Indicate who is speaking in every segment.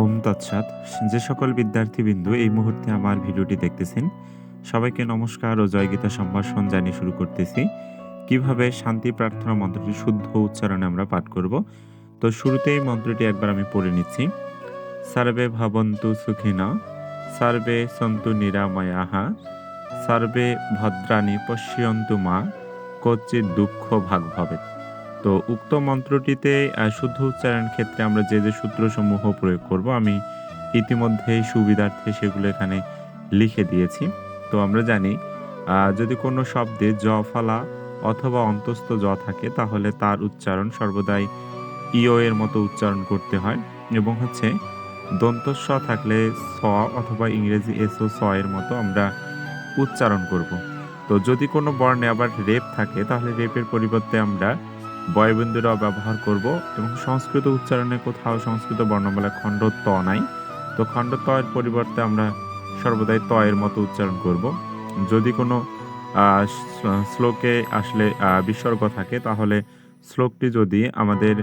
Speaker 1: ওম তৎসৎ। যে সকল বিদ্যার্থীবৃন্দু এই মুহূর্তে আমার ভিডিওটি দেখতেছেন, সবাইকে নমস্কার ও জয়গীতা সম্ভাষণ জানিয়ে শুরু করতেছি। কীভাবে শান্তি প্রার্থনা মন্ত্রটি শুদ্ধ উচ্চারণে আমরা পাঠ করব, তো শুরুতেই মন্ত্রটি একবার আমি পড়ে নিচ্ছি। সার্বে ভবন্তু সুখিনা, সার্বে সন্তু নিরাময়াহা সার্বে ভদ্রাণী পশ্যন্তু মা কচ্চিৎ দুঃখ ভাগ ভবে তো উক্ত মন্ত্রটিতে শুদ্ধ উচ্চারণ ক্ষেত্রে আমরা যে যে সূত্রসমূহ প্রয়োগ করব, আমি ইতিমধ্যেই সুবিধার্থে সেগুলো এখানে লিখে দিয়েছি। তো আমরা জানি যদি কোনো শব্দে জ ফালা অথবা অন্তস্থ জ থাকে, তাহলে তার উচ্চারণ সর্বদাই ইও এর মতো উচ্চারণ করতে হয়। এবং হচ্ছে, দন্তস্ব থাকলে স অথবা ইংরেজি এসও স এর মতো আমরা উচ্চারণ করব। তো যদি কোনো বর্ণে আবার রেপ থাকে, তাহলে রেপের পরিবর্তে আমরা বয়বিন্দুরা ব্যবহার করব এবং সংস্কৃত উচ্চারণে কোথাও সংস্কৃত বর্ণমালা খণ্ড ত নাই। তো খণ্ড ত এর পরিবর্তে আমরা সর্বদাই ত এর মতো উচ্চারণ করব। যদি কোনো শ্লোকে আসলে বিসর্গ থাকে, তাহলে শ্লোকটি যদি আমাদের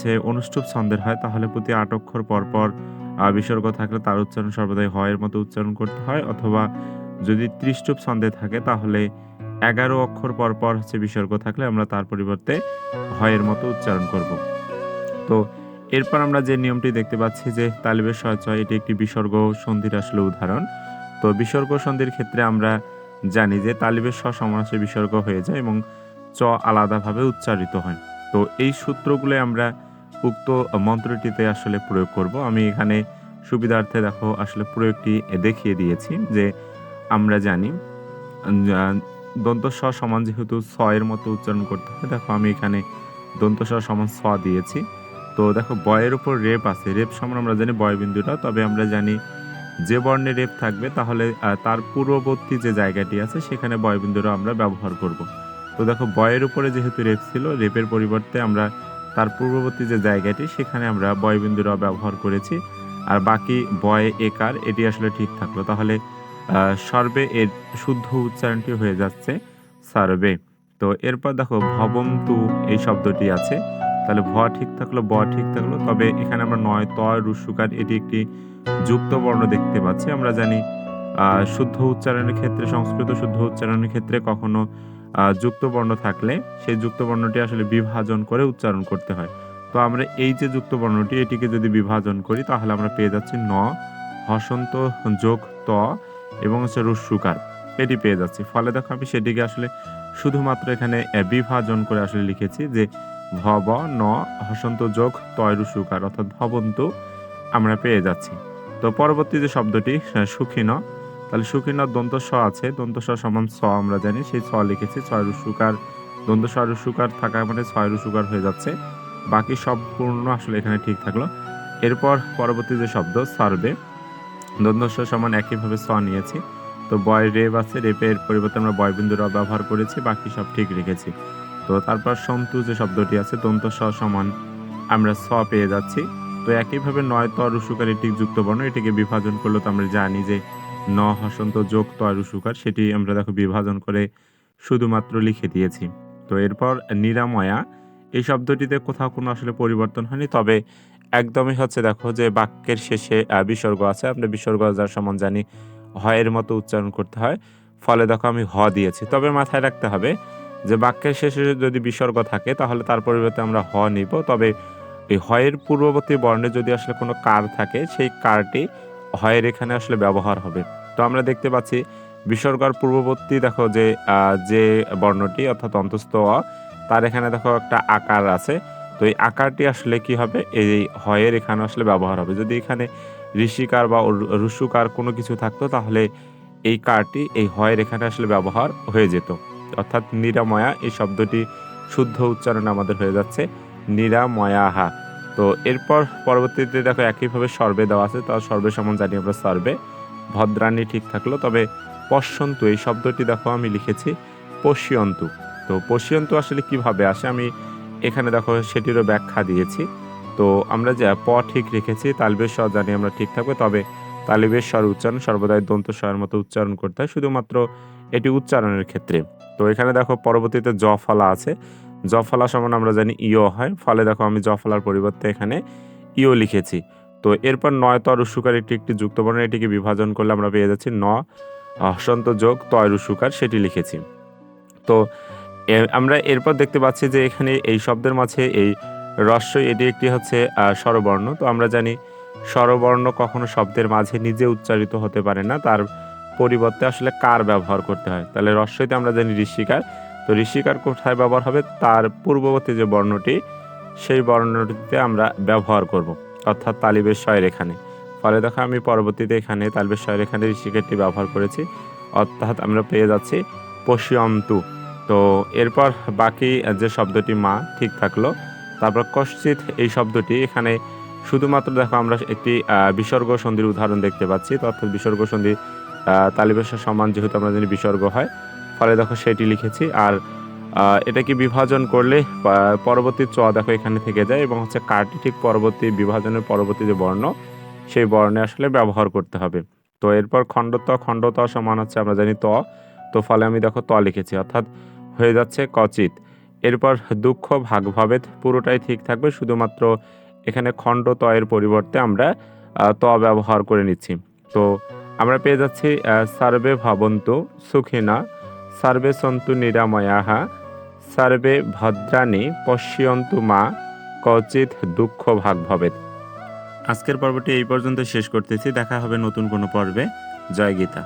Speaker 1: যে অনুষ্ঠুপ ছন্দের হয়, তাহলে প্রতি আট অক্ষর পরপর বিসর্গ থাকলে তার উচ্চারণ সর্বদাই হয়ের মতো উচ্চারণ করতে হয়। অথবা যদি ত্রিষ্টুপ ছন্দে থাকে, তাহলে এগারো অক্ষর পর পর হচ্ছে বিসর্গ থাকলে আমরা তার পরিবর্তে হয়ের মতো উচ্চারণ করব। তো এরপর আমরা যে নিয়মটি দেখতে পাচ্ছি যে তালিবের সহচয়, এটি একটি বিসর্গ সন্ধির আসলে উদাহরণ। তো বিসর্গ সন্ধির ক্ষেত্রে আমরা জানি যে তালিবের স সমাসে বিসর্গ হয়ে যায় এবং চ আলাদাভাবে উচ্চারিত হয়। তো এই সূত্রগুলো আমরা উক্ত মন্ত্রটিতে আসলে প্রয়োগ করব। আমি এখানে সুবিধার্থে দেখো আসলে প্রয়োগটি দেখিয়ে দিয়েছি যে আমরা জানি দন্ত স সমান যেহেতু স এর মতো উচ্চারণ করতে হয়, দেখো আমি এখানে দন্ত স সমান স দিয়েছি। তো দেখো বয়ের উপর রেপ আছে, রেপ সমান আমরা জানি বয় বিন্দুটা, তবে আমরা জানি যে বর্ণে রেপ থাকবে তাহলে তার পূর্ববর্তী যে জায়গাটি আছে সেখানে বয় বিন্দুটা আমরা ব্যবহার করব। তো দেখো বয়ের উপরে যেহেতু রেপ ছিল, রেপের পরিবর্তে আমরা তার পূর্ববর্তী যে জায়গাটি সেখানে আমরা বয় বিন্দুরা ব্যবহার করেছি। আর বাকি বয়, একার, এটি আসলে ঠিক থাকল। তাহলে সর্বে এর শুদ্ধ উচ্চারণটি হয়ে যাচ্ছে সার্বে। তো এরপর দেখো ভবন্তু এই শব্দটি আছে। তাহলে ভ ঠিক থাকল, ব ঠিক থাকল। তবে এখানে আমরা নয় ত, রুসুকার এটি একটি যুক্ত বর্ণ দেখতে পাচ্ছি। আমরা জানি শুদ্ধ উচ্চারণের ক্ষেত্রে, সংস্কৃত শুদ্ধ উচ্চারণের ক্ষেত্রে কখনো যুক্ত বর্ণ থাকলে সেই যুক্ত বর্ণটি আসলে বিভাজন করে উচ্চারণ করতে হয়। তো আমরা এই যে যুক্ত বর্ণটি, এটিকে যদি বিভাজন করি, তাহলে আমরা পেয়ে যাচ্ছি ন, হসন্ত যোগ ত। এবং হচ্ছে রুসুকার এটি পেয়ে যাচ্ছি। ফলে দেখো আমি সেটিকে আসলে শুধুমাত্র এখানে বিভাজন করে আসলে লিখেছি যে ভব ন হসন্ত যোগ তয় রুসুকার অর্থাৎ ভবন্ত আমরা পেয়ে যাচ্ছি। তো পরবর্তী যে শব্দটি সুখী ন তাহলে সুখী ন দন্ত স আছে। দন্ত স সমান স আমরা জানি। সেই স লিখেছি, ছয় রুসুকার দন্ত স রুসুকার থাকা মানে ছয় রুসুকার হয়ে যাচ্ছে। বাকি সম্পূর্ণ আসলে এখানে ঠিক থাকল। এরপর পরবর্তী যে শব্দ, সার্বে। দ্বন্দ্বস্ব সমান একইভাবে স নিয়েছি। তো বয় রেপ আছে, রেপের পরিবর্তে আমরা বয়বিন্দু র ব্যবহার করেছি, বাকি সব ঠিক রেখেছি। তো তারপর সন্তু যে শব্দটি আছে দন্ত স সমান আমরা স পেয়ে যাচ্ছি। তো একইভাবে নয় ত রুসুকার এটি যুক্ত বর্ণ, এটিকে বিভাজন করলে তো আমরা জানি যে ন হসন্ত যোগ ত রুসুকার সেটি আমরা দেখো বিভাজন করে শুধুমাত্র লিখে দিয়েছি। তো এরপর নিরাময়া, এই শব্দটিতে কোথাও কোনো আসলে পরিবর্তন হয়নি, তবে একদমই হচ্ছে দেখো যে বাক্যের শেষে বিসর্গ আছে। আমরা বিসর্গ যার সমান জানি হয়ের মতো উচ্চারণ করতে হয়। ফলে দেখো আমি হ দিয়েছি। তবে মাথায় রাখতে হবে যে বাক্যের শেষে যদি বিসর্গ থাকে, তাহলে তার পরিবর্তে আমরা হ নিব। তবে এই হয়ের পূর্ববর্তী বর্ণে যদি আসলে কোনো কার থাকে, সেই কারটি হয়ের এখানে আসলে ব্যবহার হবে। তো আমরা দেখতে পাচ্ছি বিসর্গর পূর্ববর্তী দেখো যে যে বর্ণটি অর্থাৎ অন্তস্থ তার এখানে দেখো একটা আকার আছে। তো এই আকারটি আসলে কি হবে? এই হয়ের এখানে আসলে ব্যবহার হবে। যদি এখানে ঋষিকার বা রু- রুসুকার কোনো কিছু থাকতো, তাহলে এই কারটি, এই হয়ের এখানে আসলে ব্যবহার হয়ে যেত। অর্থাৎ নিরাময়া, এই শব্দটি শুদ্ধ উচ্চারণ আমাদের হয়ে যাচ্ছে, নিরাময়াহা। তো এরপর পরবর্তীতে দেখো একইভাবে সর্বে দেওয়া আছে তার সর্বে সমান জানি আমরা সর্বে। ভদ্রাণী ঠিক থাকল, তবে পশ্যন্তু, এই শব্দটি দেখো আমি লিখেছি, পশ্যন্তু। তো পশ্যন্তু আসলে কীভাবে আসে? আমি এখানে দেখো সেটিরও ব্যাখ্যা দিয়েছি। তো আমরা যে প ঠিক রেখেছি, তালবের স্বর জানি আমরা ঠিক থাকবে, তবে তালিবের স্বর উচ্চারণ সর্বদাই দন্ত স্বরের মতো উচ্চারণ করতে হয়, শুধুমাত্র এটি উচ্চারণের ক্ষেত্রে। তো এখানে দেখো পরবর্তীতে জ ফলা আছে। জ ফলা সমান আমরা জানি ইও হয়, ফলে দেখো আমি জ ফলার পরিবর্তে এখানে ইও লিখেছি। তো এরপর নয় তর উসুকার একটি একটি যুক্তবর্ণ এটিকে বিভাজন করলে আমরা পেয়ে যাচ্ছি ন হসন্ত যোগ তয় উসুকার সেটি লিখেছি। তো আমরা এরপর দেখতে পাচ্ছি যে এখানে এই শব্দের মাঝে এই রস্বই এটি একটি হচ্ছে স্বরবর্ণ। তো আমরা জানি স্বরবর্ণ কখনো শব্দের মাঝে নিজে উচ্চারিত হতে পারে না। তার পরিবর্তে আসলে কার ব্যবহার করতে হয়? তাহলে রস্বইতে আমরা জানি ঋষিকার। তো ঋষিকার কোথায় ব্যবহার হবে? তার পূর্ববর্তী যে বর্ণটি, সেই বর্ণটিতে আমরা ব্যবহার করব, অর্থাৎ তালিবের শয়ের এখানে। ফলে দেখো, আমি পরবর্তীতে এখানে তালিবের শয়ের এখানে ঋষিকারটি ব্যবহার করেছি। অর্থাৎ আমরা পেয়ে যাচ্ছি পশিয়ন্তু। তো এরপর বাকি যে শব্দটি মা, ঠিক থাকল। তারপর কশ্চিত এই শব্দটি, এখানে শুধুমাত্র দেখো আমরা একটি বিসর্গ সন্ধির উদাহরণ দেখতে পাচ্ছি। অর্থাৎ বিসর্গ সন্ধি তালিবেশের সমান যেহেতু আমরা জানি বিসর্গ হয়, ফলে দেখো সেটি লিখেছি। আর এটাকে বিভাজন করলে পরবর্তী চ দেখো এখানে থেকে যায় এবং হচ্ছে কারটি ঠিক পরবর্তী বিভাজনের পরবর্তী যে বর্ণ, সেই বর্ণে আসলে ব্যবহার করতে হবে। তো এরপর খণ্ডত খণ্ডত সমান হচ্ছে আমরা জানি ত। তো ফলে আমি দেখো ত লিখেছি। অর্থাৎ হয়ে যাচ্ছে কচিত। এরপর দুঃখ ভাগভাবেদ পুরোটাই ঠিক থাকবে, শুধুমাত্র এখানে খণ্ড ত এর পরিবর্তে আমরা ত ব্যবহার করে নিচ্ছি। তো আমরা পেয়ে যাচ্ছি সার্বে ভাবন্তু সুখিনা, সার্বে সন্তু নিরাময়াহা, সার্বে ভদ্রাণী পশ্যন্তু মা, কচিত দুঃখ ভাগ ভবেদ আজকের পর্বটি এই পর্যন্ত শেষ করতেছি, দেখা হবে নতুন কোনো পর্বে। জয় গীতা।